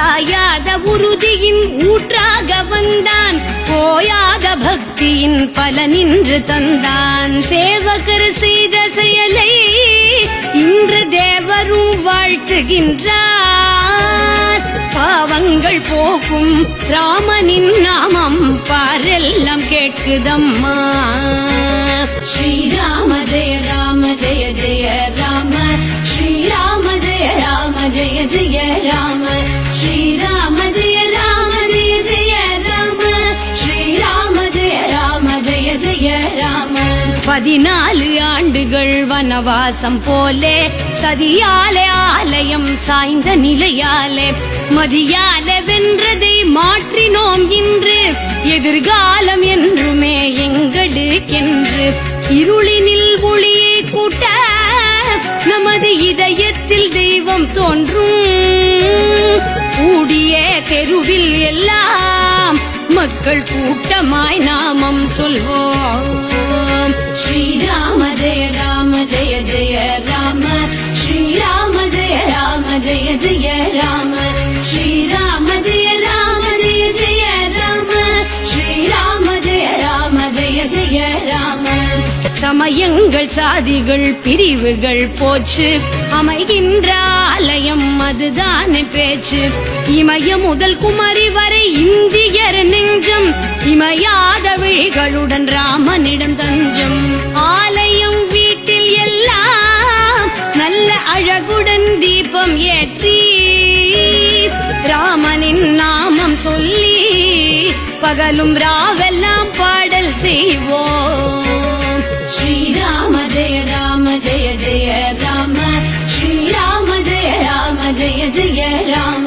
சாயாத உறுதியின் ஊற்றாக வந்தான். போயாத பக்தியின் பலனின்று தந்தான். சேவகர் செய்த செயலை இன்று தேவரும் வாழ்த்துகின்றார். பாவங்கள் போக்கும் ராமனின் நாமம் பாரெல்லாம் கேட்குதம்மா. ஸ்ரீராம ஜெய ராம ஜெய ஜெய ராம ஜெய ராம ஜெய ஜெய ராம ஸ்ரீராம ஜெய ராம ஜெய ஜெய ராம ஸ்ரீராம ஜெய ராம ஜெய ஜெய ராம. பதினாலு ஆண்டுகள் வனவாசம் போலே சதியாலே ஆலயம் சாய்ந்த நிலையாலே மதியாலே வென்றதை மாற்றினோம் இன்று எதிர்காலம் என்றுமே எங்களுக்கென்று. இருளினில் ஒளியை கூட்ட நமது இதயத்தில் தெய்வம் தெய்வம் தோன்றும். கூடிய தெருவில் எல்லாம் மக்கள் கூட்டமாய் நாமம் சொல்வோம். ஸ்ரீராம ஜெய ராம ஜெய ஜெய ராம. ஸ்ரீராம ஜெய ராம ஜெய ஜெய ராம. ஸ்ரீராம சமயங்கள் சாதிகள் பிரிவுகள் போச்சு. அமைகின்ற ஆலயம் அதுதானே பேச்சு. இமய முதல் குமரி வரை இந்தியர் நெஞ்சம். இமையாத விழிகளுடன் ராமனிடம் தஞ்சம். ஆலயம் வீட்டில் எல்லாம் நல்ல அழகுடன் தீபம் ஏற்றி. ராமனின் நாமம் சொல்லி பகலும் ராவெல்லாம் பாடல் செய்வோம். ஜெய ராம ஸ்ரீராம ஜெய ராம ஜெய ஜெய ராம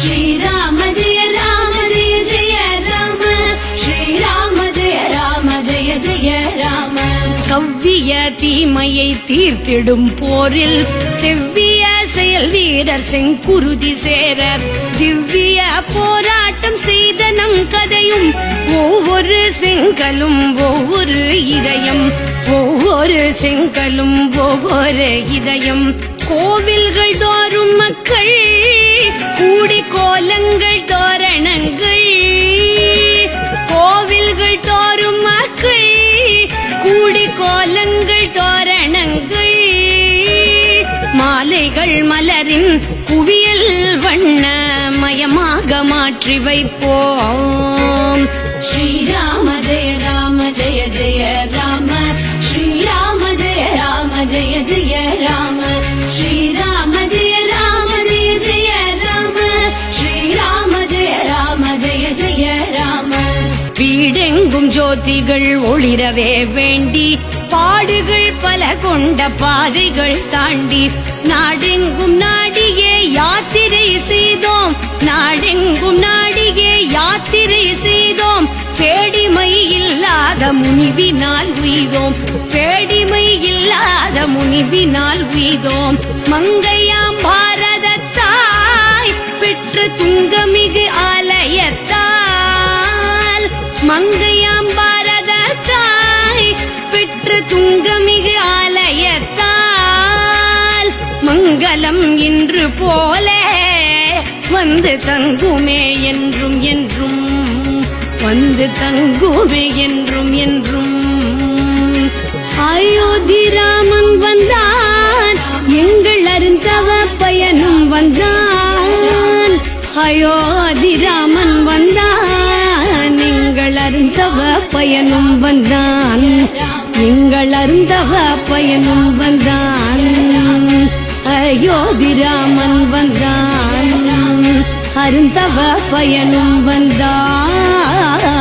ஸ்ரீராம ஜெய ராம ஜெய ஜெய ராம ஸ்ரீராம ஜெய ராம ஜெய ஜெய ராம கவ்விய தீமையை தீர்த்திடும் போரில் செவ்விய செயல் வீரர் செங்குருதி சேர திவ்விய போராட்டம் செய்த நம் கதையும் ஒவ்வொரு செங்கலும் ஒவ்வொரு இதயம் ஒவ்வொரு செங்கலும் ஒவ்வொரு இதயம். கோவில்கள் தோறும் மக்கள் கூடி கோலங்கள் தோரணங்கள். கோவில்கள் தோறும் மக்கள் கூடி கோலங்கள் தோரணங்கள். மாலைகள் மலரின் குவியல் வண்ண மயமாக மாற்றி வைப்போம். ஸ்ரீராம ஜெய ராம ஜெய ஜெய ராம. ஸ்ரீராம ஜெய ராம ஜெய ஜெய ராம. ஸ்ரீராம ஜெய ராம ஜெய ஜெய ராம. ஸ்ரீராம ஜெய ராம ஜெய ஜெய ராம. வீடெங்கும் ஜோதிகள் ஒளிரவே வேண்டி பாடுகள் பல கொண்ட பாதைகள் தாண்டி நாடெங்கும் நாடியே யாத்திரை செய்தோம். நாடெங்கும் நாடி இல்லாத முனிவினால் உய்தோம். பேடிமை இல்லாத முனிவினால் உய்தோம். மங்கையாம் பாரதத்தாய் பெற்ற துங்கமிகு ஆலயத்தால். மங்கையாம் பாரதத்தாய் பெற்ற துங்கமிகு ஆலயத்தால். மங்களம் இன்று போல வந்து தங்குமே என்றும் என்றும். வந்து தங்குமே என்றும் என்றும். அயோத்தி ராமன் வந்தான் எங்கள் அருந்தவ பயனும் வந்தான். அயோத்தி ராமன் வந்தான் எங்கள் அருந்தவ பயனும் வந்தான். எங்கள் அருந்தவ பயனும் வந்தான். அயோத்தி ராமன் வந்தான். அருந்தவ பயனும் வந்தான்